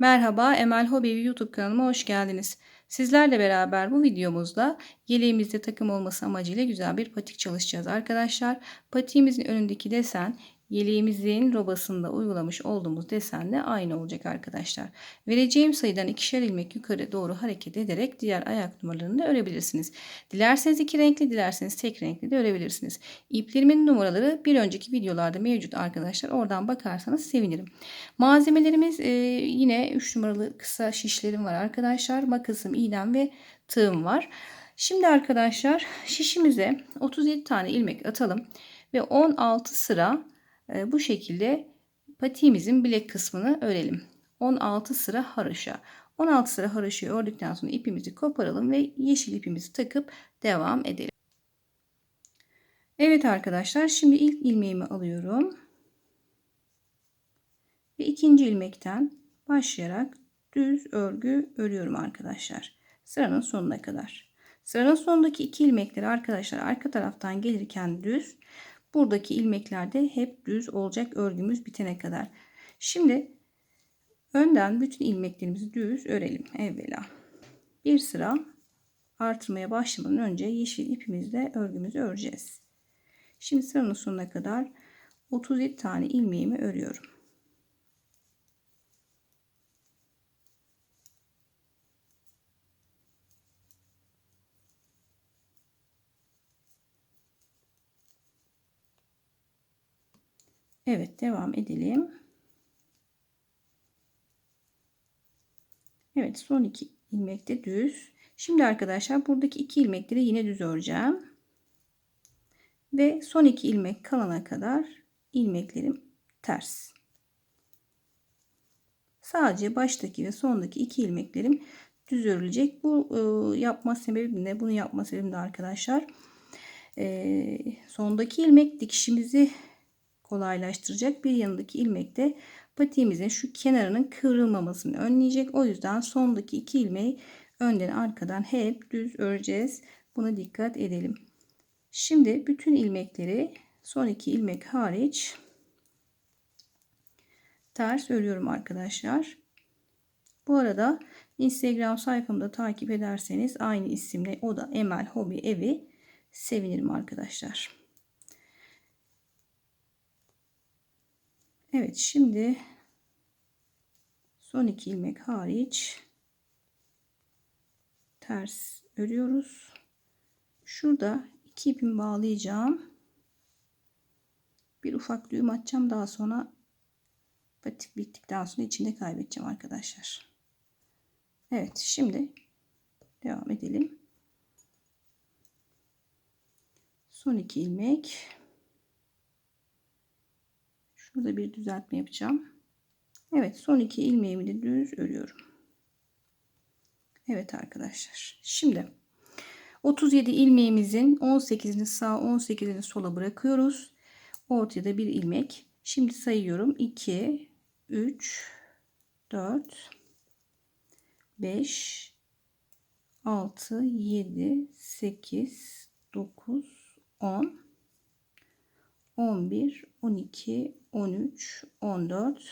Merhaba, Emel Hobi YouTube kanalıma hoş geldiniz. Sizlerle beraber bu videomuzda yeleğimizde takım olması amacıyla güzel bir patik çalışacağız arkadaşlar. Patiğimizin önündeki desen yeleğimizin robasında uygulamış olduğumuz desenle aynı olacak arkadaşlar. Vereceğim sayıdan ikişer ilmek yukarı doğru hareket ederek diğer ayak numaralarını da örebilirsiniz. Dilerseniz iki renkli, dilerseniz tek renkli de örebilirsiniz. İplerimin numaraları bir önceki videolarda mevcut arkadaşlar. Oradan bakarsanız sevinirim. Malzemelerimiz e, yine 3 numaralı kısa şişlerim var arkadaşlar. Makasım, iğnem ve tığım var. Şimdi arkadaşlar şişimize 37 tane ilmek atalım ve 16 sıra bu şekilde patiğimizin bilek kısmını örelim. 16 sıra haroşa. 16 sıra haroşayı ördükten sonra ipimizi koparalım ve yeşil ipimizi takıp devam edelim. Evet arkadaşlar şimdi ilk ilmeğimi alıyorum. Ve ikinci ilmekten başlayarak düz örgü örüyorum arkadaşlar. Sıranın sonuna kadar. Sıranın sonundaki iki ilmekleri arkadaşlar arka taraftan gelirken düz Buradaki ilmekler de hep düz olacak örgümüz bitene kadar. Şimdi önden bütün ilmeklerimizi düz örelim evvela. Bir sıra artırmaya başlamadan önce yeşil ipimizle örgümüzü öreceğiz. Şimdi sıranın sonuna kadar 37 tane ilmeğimi örüyorum. Evet devam edelim. Evet son iki ilmek de düz. Şimdi arkadaşlar buradaki iki ilmekleri yine düz öreceğim. Ve son iki ilmek kalana kadar ilmeklerim ters. Sadece baştaki ve sondaki iki ilmeklerim düz örülecek. Bu e, yapma sebebim ne? Bunu yapma sebebim de arkadaşlar. E, sondaki ilmek dikişimizi kolaylaştıracak. Bir yanındaki ilmek de patiğimizin şu kenarının kıvrılmamasını önleyecek. O yüzden sondaki iki ilmeği önden arkadan hep düz öreceğiz. Buna dikkat edelim. Şimdi bütün ilmekleri son iki ilmek hariç ters örüyorum arkadaşlar. Bu arada Instagram sayfamda takip ederseniz aynı isimle o da Emel Hobi Evi sevinirim arkadaşlar. Evet şimdi son iki ilmek hariç ters örüyoruz. Şurada iki ipimi bağlayacağım. Bir ufak düğüm atacağım. Daha sonra patik bittikten sonra içinde kaybedeceğim arkadaşlar. Evet şimdi devam edelim. Son iki ilmek Şurada bir düzeltme yapacağım. Evet son iki ilmeğimi de düz örüyorum. Evet arkadaşlar. Şimdi 37 ilmeğimizin 18'ini sağ 18'ini sola bırakıyoruz. Ortaya bir ilmek. Şimdi sayıyorum. 2 3 4 5 6 7 8 9 10 11 12 13, 14,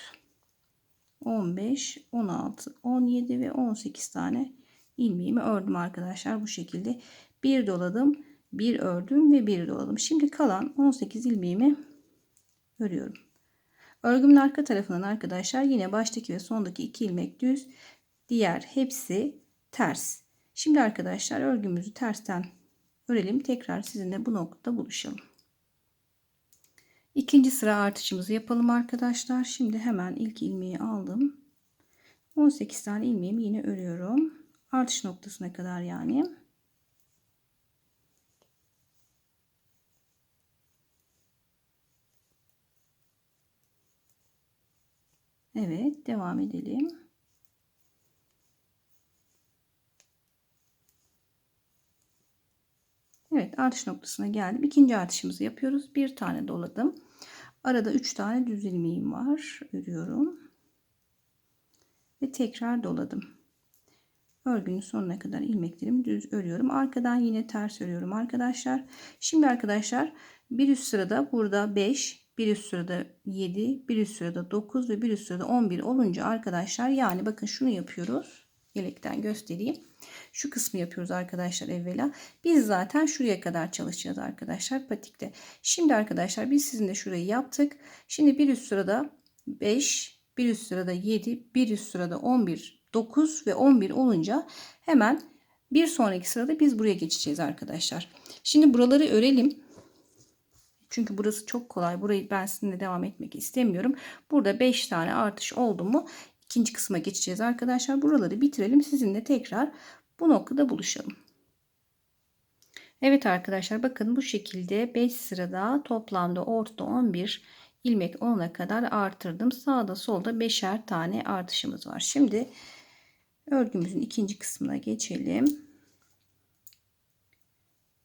15, 16, 17 ve 18 tane ilmeğimi ördüm arkadaşlar. Bu şekilde bir doladım, bir ördüm ve bir doladım. Şimdi kalan 18 ilmeğimi örüyorum. Örgümün arka tarafından arkadaşlar yine baştaki ve sondaki iki ilmek düz, diğer hepsi ters. Şimdi arkadaşlar örgümüzü tersten örelim. Tekrar sizinle bu noktada buluşalım. İkinci sıra artışımızı yapalım arkadaşlar. Şimdi hemen ilk ilmeği aldım. 18 tane ilmeğimi yine örüyorum. Artış noktasına kadar yani. Evet devam edelim. Evet artış noktasına geldim. İkinci artışımızı yapıyoruz. Bir tane doladım. Arada 3 tane düz ilmeğim var. Örüyorum. Ve tekrar doladım. Örgünün sonuna kadar ilmeklerimi düz örüyorum. Arkadan yine ters örüyorum arkadaşlar. Şimdi arkadaşlar bir üst sırada burada 5, bir üst sırada 7, bir üst sırada 9 ve bir üst sırada 11 olunca arkadaşlar yani bakın şunu yapıyoruz. Yelekten göstereyim. Şu kısmı yapıyoruz arkadaşlar evvela. Biz zaten şuraya kadar çalışacağız arkadaşlar patikte. Şimdi arkadaşlar biz sizinle şurayı yaptık. Şimdi bir üst sırada 5, bir üst sırada 7, bir üst sırada 11, 9 ve 11 olunca hemen bir sonraki sırada biz buraya geçeceğiz arkadaşlar. Şimdi buraları örelim. Çünkü burası çok kolay. Burayı ben sizinle devam etmek istemiyorum. Burada 5 tane artış oldu mu ikinci kısma geçeceğiz arkadaşlar. Buraları bitirelim. Sizinle tekrar bu noktada buluşalım. Evet arkadaşlar bakın bu şekilde 5 sırada toplamda ortada 11 ilmek olana kadar artırdım. Sağda solda 5'er tane artışımız var. Şimdi örgümüzün ikinci kısmına geçelim.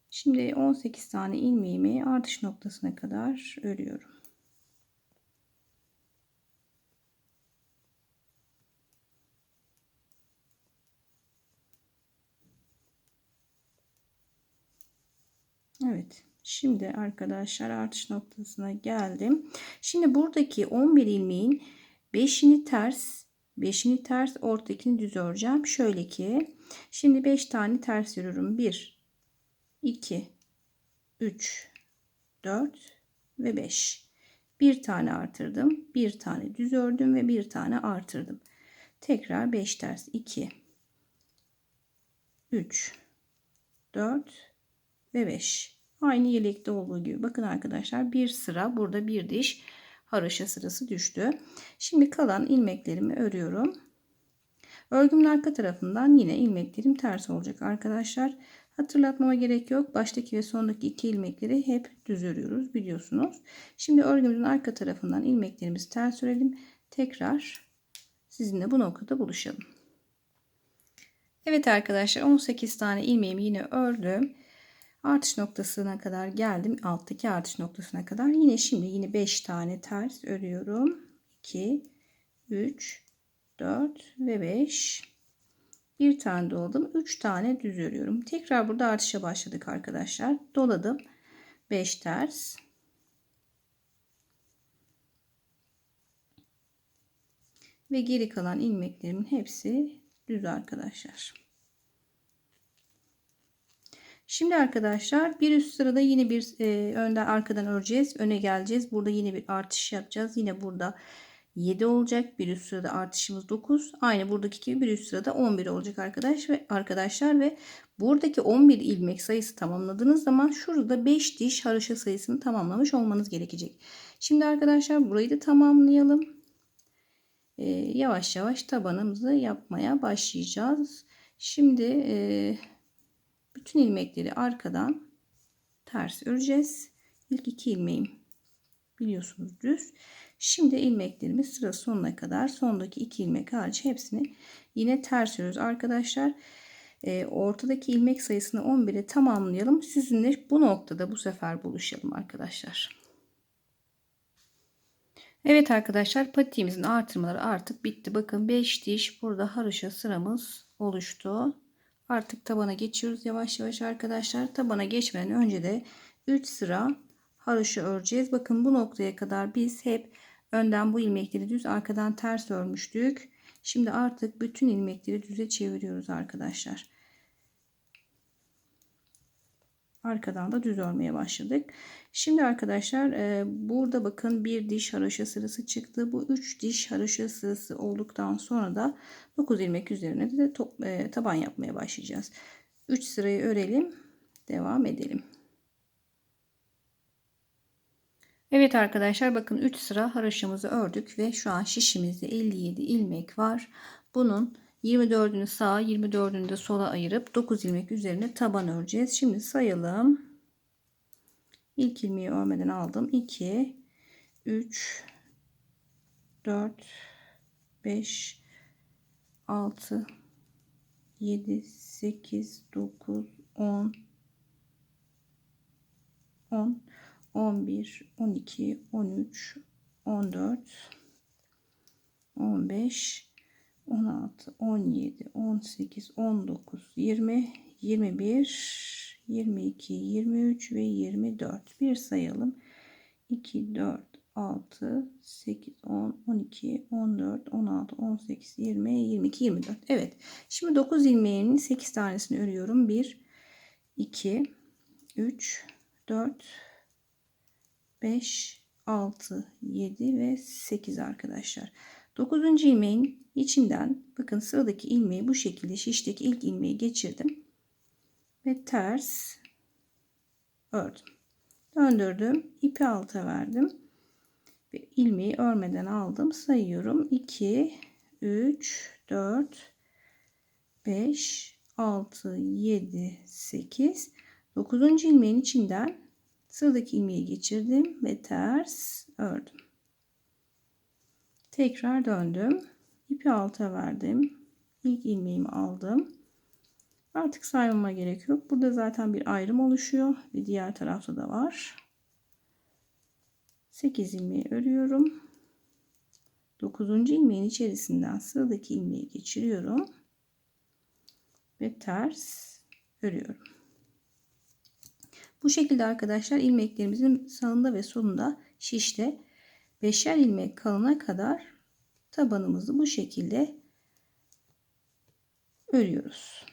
Şimdi 18 tane ilmeğimi artış noktasına kadar örüyorum. Evet. Şimdi arkadaşlar artış noktasına geldim. Şimdi buradaki 11 ilmeğin 5'ini ters, 5'ini ters, ortakini düz öreceğim. Şöyle ki şimdi 5 tane ters örüyorum. 1 2 3 4 ve 5. Bir tane artırdım, bir tane düz ördüm ve bir tane artırdım. Tekrar 5 ters 2 3 4 ve 5. Aynı yelekte olduğu gibi. Bakın arkadaşlar bir sıra burada bir diş haroşa sırası düştü. Şimdi kalan ilmeklerimi örüyorum. Örgümün arka tarafından yine ilmeklerim ters olacak arkadaşlar. Hatırlatmama gerek yok. Baştaki ve sondaki iki ilmekleri hep düz örüyoruz biliyorsunuz. Şimdi örgümüzün arka tarafından ilmeklerimizi ters örelim. Tekrar sizinle bu noktada buluşalım. Evet arkadaşlar 18 tane ilmeğimi yine ördüm. Artış noktasına kadar geldim. Alttaki artış noktasına kadar. Yine şimdi yine 5 tane ters örüyorum. 2, 3, 4 ve 5. Bir tane doladım. 3 tane düz örüyorum. Tekrar burada artışa başladık arkadaşlar. Doladım. 5 ters. Ve geri kalan ilmeklerimin hepsi düz arkadaşlar. Şimdi arkadaşlar bir üst sırada yine bir e, önden arkadan öreceğiz. Öne geleceğiz. Burada yine bir artış yapacağız. Yine burada 7 olacak. Bir üst sırada artışımız 9. Aynı buradaki gibi bir üst sırada 11 olacak arkadaş ve arkadaşlar ve buradaki 11 ilmek sayısı tamamladığınız zaman şurada 5 diş haroşa sayısını tamamlamış olmanız gerekecek. Şimdi arkadaşlar burayı da tamamlayalım. Ee, yavaş yavaş tabanımızı yapmaya başlayacağız. Şimdi e, bütün ilmekleri arkadan ters öreceğiz. İlk iki ilmeğim biliyorsunuz düz. Şimdi ilmeklerimi sıra sonuna kadar sondaki iki ilmek hariç hepsini yine ters örüyoruz arkadaşlar. E, ortadaki ilmek sayısını 11'e tamamlayalım. Sizinle bu noktada bu sefer buluşalım arkadaşlar. Evet arkadaşlar patiğimizin artırmaları artık bitti. Bakın 5 diş burada haroşa sıramız oluştu. Artık tabana geçiyoruz yavaş yavaş arkadaşlar. Tabana geçmeden önce de 3 sıra haroşa öreceğiz. Bakın bu noktaya kadar biz hep önden bu ilmekleri düz arkadan ters örmüştük. Şimdi artık bütün ilmekleri düze çeviriyoruz arkadaşlar. Arkadan da düz örmeye başladık. Şimdi arkadaşlar e, burada bakın bir diş haroşa sırası çıktı. Bu üç diş haroşa sırası olduktan sonra da 9 ilmek üzerine de top, e, taban yapmaya başlayacağız. 3 sırayı örelim. Devam edelim. Evet arkadaşlar bakın 3 sıra haroşamızı ördük ve şu an şişimizde 57 ilmek var. Bunun 24'ünü sağa 24'ünü de sola ayırıp 9 ilmek üzerine taban öreceğiz. Şimdi sayalım. İlk ilmeği örmeden aldım. 2 3 4 5 6 7 8 9 10 10 11 12 13 14 15 16 17 18 19 20 21 22 23 ve 24 bir sayalım 2 4 6, 8, 10, 12, 14, 16, 18, 20, 22, 24. Evet. Şimdi 9 ilmeğinin 8 tanesini örüyorum. 1, 2, 3, 4, 5, 6, 7 ve 8 arkadaşlar. 9. ilmeğin içinden bakın sıradaki ilmeği bu şekilde şişteki ilk ilmeği geçirdim. Ve ters ördüm. Döndürdüm. ipi alta verdim. Ve ilmeği örmeden aldım. Sayıyorum. 2, 3, 4, 5, 6, 7, 8. 9. ilmeğin içinden sıradaki ilmeği geçirdim ve ters ördüm. Tekrar döndüm. İpi alta verdim. İlk ilmeğimi aldım. Artık saymama gerek yok. Burada zaten bir ayrım oluşuyor ve diğer tarafta da var. 8 ilmeği örüyorum. 9. ilmeğin içerisinden sıradaki ilmeği geçiriyorum ve ters örüyorum. Bu şekilde arkadaşlar ilmeklerimizin sağında ve solunda şişte beşer ilmek kalana kadar tabanımızı bu şekilde örüyoruz.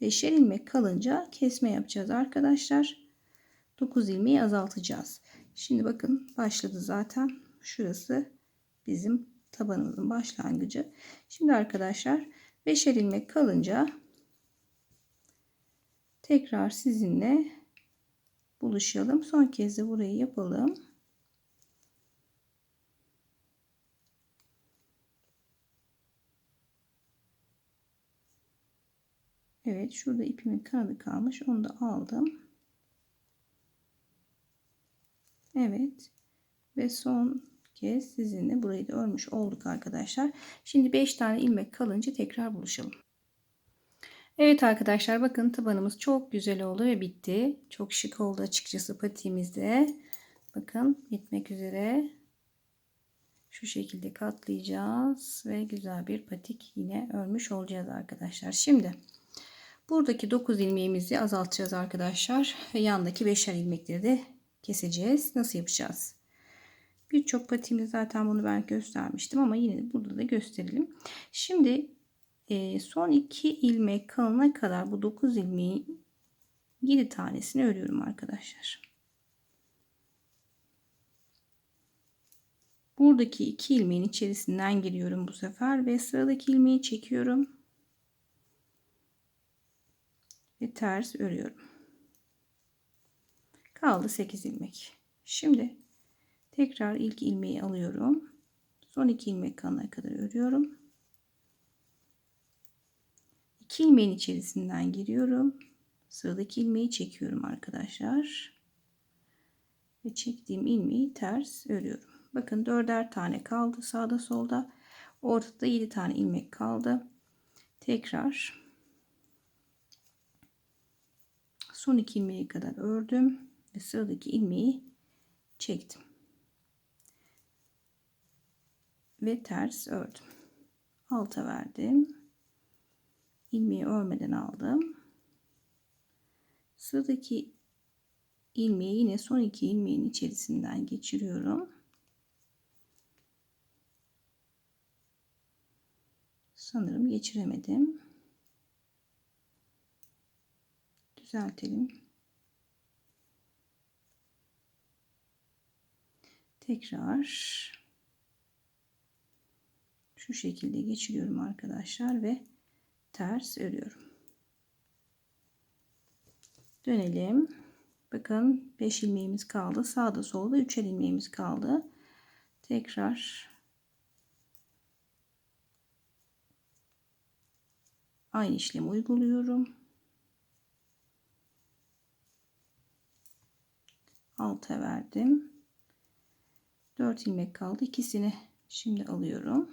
Beşer ilmek kalınca kesme yapacağız arkadaşlar. 9 ilmeği azaltacağız. Şimdi bakın başladı zaten. Şurası bizim tabanımızın başlangıcı. Şimdi arkadaşlar beşer ilmek kalınca tekrar sizinle buluşalım. Son kez de burayı yapalım. Evet şurada ipimin kanadı kalmış. Onu da aldım. Evet. Ve son kez sizinle burayı da örmüş olduk arkadaşlar. Şimdi 5 tane ilmek kalınca tekrar buluşalım. Evet arkadaşlar bakın tabanımız çok güzel oldu ve bitti. Çok şık oldu açıkçası patiğimizde. Bakın bitmek üzere. Şu şekilde katlayacağız ve güzel bir patik yine örmüş olacağız arkadaşlar. Şimdi buradaki 9 ilmeğimizi azaltacağız arkadaşlar ve yandaki 5'er ilmekleri de keseceğiz. Nasıl yapacağız? Birçok patiğimde zaten bunu ben göstermiştim ama yine burada da gösterelim. Şimdi e, son iki ilmek kalana kadar bu 9 ilmeğin 7 tanesini örüyorum arkadaşlar. Buradaki iki ilmeğin içerisinden giriyorum bu sefer ve sıradaki ilmeği çekiyorum. Ve ters örüyorum. Kaldı 8 ilmek. Şimdi tekrar ilk ilmeği alıyorum. Son iki ilmek kalana kadar örüyorum. 2 ilmeğin içerisinden giriyorum. Sıradaki ilmeği çekiyorum arkadaşlar. Ve çektiğim ilmeği ters örüyorum. Bakın dörder tane kaldı sağda solda. Ortada 7 tane ilmek kaldı. Tekrar son iki ilmeğe kadar ördüm ve sıradaki ilmeği çektim. Ve ters ördüm. Alta verdim ilmeği örmeden aldım. Sıradaki ilmeği yine son iki ilmeğin içerisinden geçiriyorum. Sanırım geçiremedim. Düzeltelim. Tekrar şu şekilde geçiriyorum arkadaşlar ve ters örüyorum. Dönelim. Bakın 5 ilmeğimiz kaldı. Sağda solda 3 ilmeğimiz kaldı. Tekrar aynı işlemi uyguluyorum. Alta verdim. 4 ilmek kaldı. İkisini şimdi alıyorum.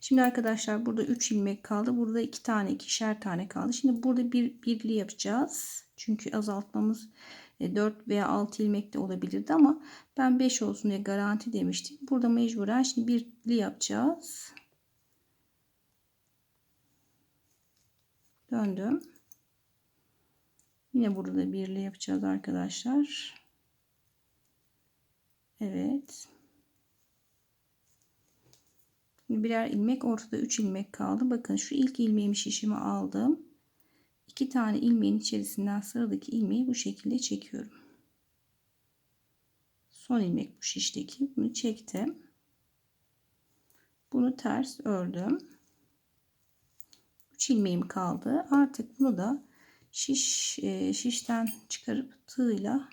Şimdi arkadaşlar burada 3 ilmek kaldı. Burada 2 tane ikişer tane kaldı. Şimdi burada bir birli yapacağız. Çünkü azaltmamız 4 e, veya 6 ilmek de olabilirdi ama ben 5 olsun diye garanti demiştim. Burada mecburen şimdi birli yapacağız. Döndüm. Yine burada da birli yapacağız arkadaşlar. Evet. Birer ilmek ortada 3 ilmek kaldı. Bakın şu ilk ilmeğimi şişimi aldım. 2 tane ilmeğin içerisinden sıradaki ilmeği bu şekilde çekiyorum. Son ilmek bu şişteki. Bunu çektim. Bunu ters ördüm. 3 ilmeğim kaldı. Artık bunu da şiş e, şişten çıkarıp tığla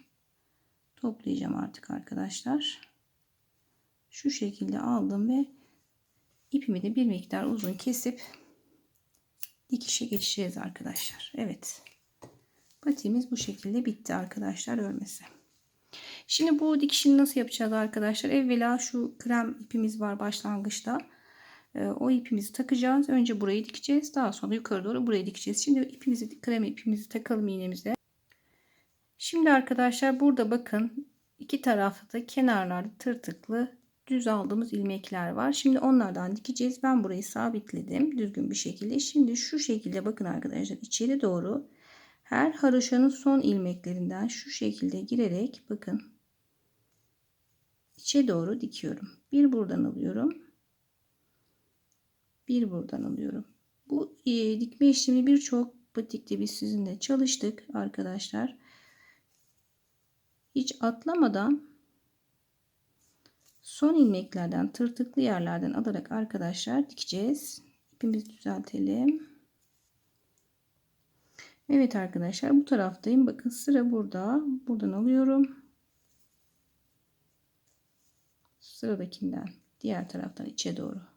toplayacağım artık arkadaşlar. Şu şekilde aldım ve ipimi de bir miktar uzun kesip dikişe geçeceğiz arkadaşlar. Evet. Patiğimiz bu şekilde bitti arkadaşlar örmesi. Şimdi bu dikişini nasıl yapacağız arkadaşlar? Evvela şu krem ipimiz var başlangıçta. Ee, o ipimizi takacağız. Önce burayı dikeceğiz. Daha sonra yukarı doğru burayı dikeceğiz. Şimdi ipimizi krem ipimizi takalım iğnemizle. Şimdi arkadaşlar burada bakın iki tarafta da kenarlarda tırtıklı düz aldığımız ilmekler var. Şimdi onlardan dikeceğiz. Ben burayı sabitledim düzgün bir şekilde. Şimdi şu şekilde bakın arkadaşlar içeri doğru her haroşanın son ilmeklerinden şu şekilde girerek bakın içe doğru dikiyorum. Bir buradan alıyorum. Bir buradan alıyorum. Bu e, dikme işlemi birçok patikte biz sizinle çalıştık arkadaşlar. Hiç atlamadan son ilmeklerden tırtıklı yerlerden alarak arkadaşlar dikeceğiz. İpimizi düzeltelim. Evet arkadaşlar bu taraftayım. Bakın sıra burada. Buradan alıyorum. Sıradakinden diğer taraftan içe doğru.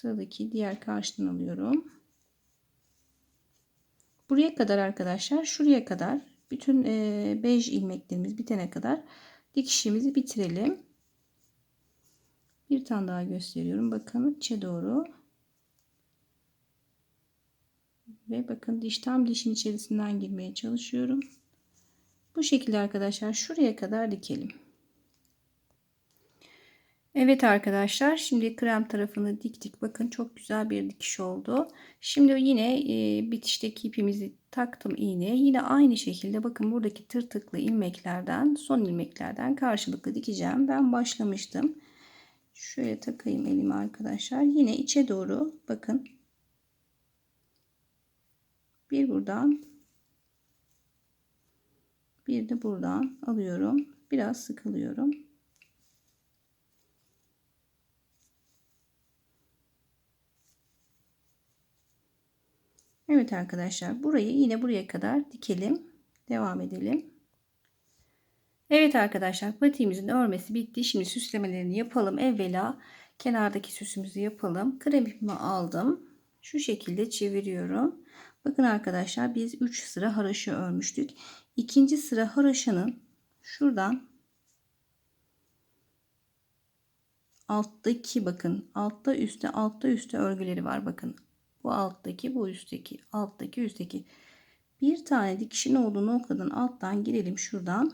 Sıradaki diğer karşıdan alıyorum. Buraya kadar arkadaşlar şuraya kadar bütün e, bej ilmeklerimiz bitene kadar dikişimizi bitirelim. Bir tane daha gösteriyorum. Bakın içe doğru. Ve bakın diş tam dişin içerisinden girmeye çalışıyorum. Bu şekilde arkadaşlar şuraya kadar dikelim. Evet arkadaşlar şimdi krem tarafını diktik. Bakın çok güzel bir dikiş oldu. Şimdi yine e, bitişteki ipimizi taktım iğneye. Yine aynı şekilde bakın buradaki tırtıklı ilmeklerden son ilmeklerden karşılıklı dikeceğim. Ben başlamıştım. Şöyle takayım elime arkadaşlar. Yine içe doğru bakın. Bir buradan bir de buradan alıyorum. Biraz sıkılıyorum. Evet arkadaşlar burayı yine buraya kadar dikelim. Devam edelim. Evet arkadaşlar patiğimizin örmesi bitti. Şimdi süslemelerini yapalım. Evvela kenardaki süsümüzü yapalım. Krem ipimi aldım. Şu şekilde çeviriyorum. Bakın arkadaşlar biz 3 sıra haraşo örmüştük. İkinci sıra haraşanın şuradan alttaki bakın altta üstte altta üstte örgüleri var bakın bu alttaki bu üstteki alttaki üstteki. Bir tane dikişin olduğu noktadan alttan girelim şuradan.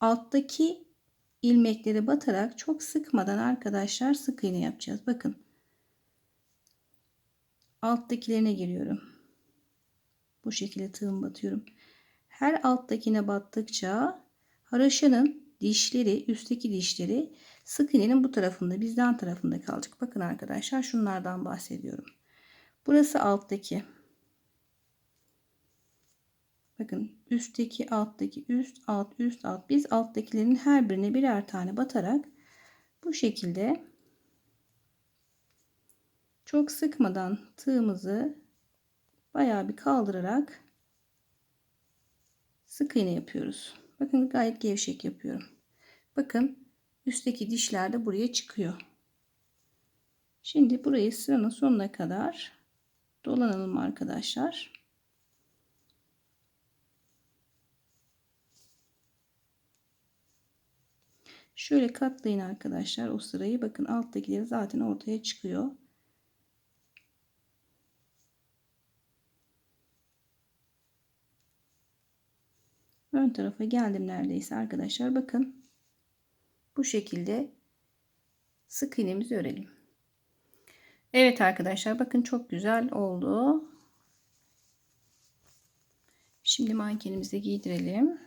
Alttaki ilmekleri batarak çok sıkmadan arkadaşlar sık iğne yapacağız. Bakın. Alttakilerine giriyorum. Bu şekilde tığım batıyorum. Her alttakine battıkça haraşanın dişleri üstteki dişleri Sık iğnenin bu tarafında bizden tarafında kalacak. Bakın arkadaşlar şunlardan bahsediyorum. Burası alttaki. Bakın üstteki alttaki üst alt üst alt. Biz alttakilerin her birine birer tane batarak bu şekilde çok sıkmadan tığımızı bayağı bir kaldırarak sık iğne yapıyoruz. Bakın gayet gevşek yapıyorum. Bakın üstteki dişler de buraya çıkıyor. Şimdi burayı sıranın sonuna kadar dolanalım arkadaşlar. Şöyle katlayın arkadaşlar o sırayı. Bakın alttakileri zaten ortaya çıkıyor. Ön tarafa geldim neredeyse arkadaşlar. Bakın bu şekilde sık iğnemizi örelim. Evet arkadaşlar bakın çok güzel oldu. Şimdi mankenimizi giydirelim.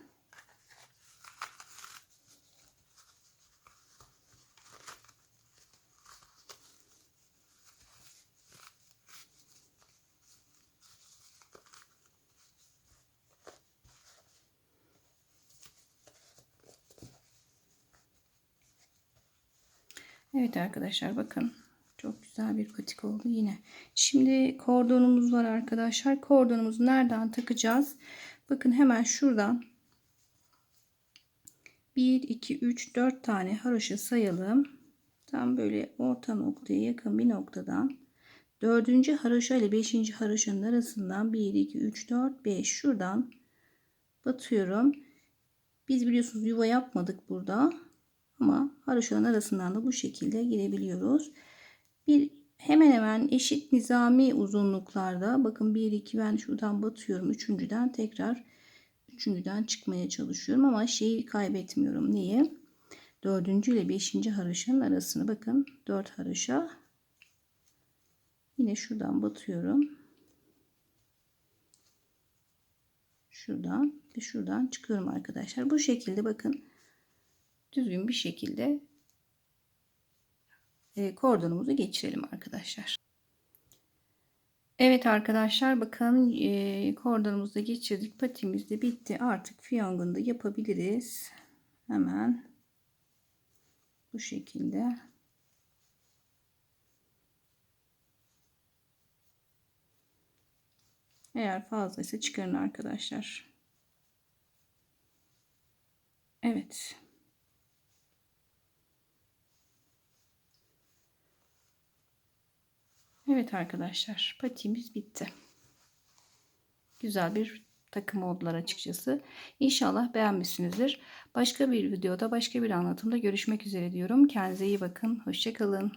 Evet arkadaşlar bakın çok güzel bir patik oldu yine. Şimdi kordonumuz var arkadaşlar. Kordonumuzu nereden takacağız? Bakın hemen şuradan 1, 2, 3, 4 tane haroşa sayalım. Tam böyle orta noktaya yakın bir noktadan dördüncü haroşa ile beşinci haroşanın arasından 1, 2, 3, 4, 5 şuradan batıyorum. Biz biliyorsunuz yuva yapmadık burada. Ama haroşaların arasından da bu şekilde girebiliyoruz. Bir hemen hemen eşit nizami uzunluklarda bakın 1 2 ben şuradan batıyorum. Üçüncüden tekrar üçüncüden çıkmaya çalışıyorum ama şeyi kaybetmiyorum. Niye? Dördüncü ile beşinci haroşanın arasını bakın. Dört haroşa. Yine şuradan batıyorum. Şuradan ve şuradan çıkıyorum arkadaşlar. Bu şekilde bakın düzgün bir şekilde e, kordonumuzu geçirelim arkadaşlar. Evet arkadaşlar bakın e, kordonumuzu da geçirdik. Patimiz de bitti. Artık fiyongunu da yapabiliriz. Hemen bu şekilde. Eğer fazlaysa çıkarın arkadaşlar. Evet. Evet arkadaşlar patiğimiz bitti. Güzel bir takım oldular açıkçası. İnşallah beğenmişsinizdir. Başka bir videoda başka bir anlatımda görüşmek üzere diyorum. Kendinize iyi bakın. Hoşçakalın.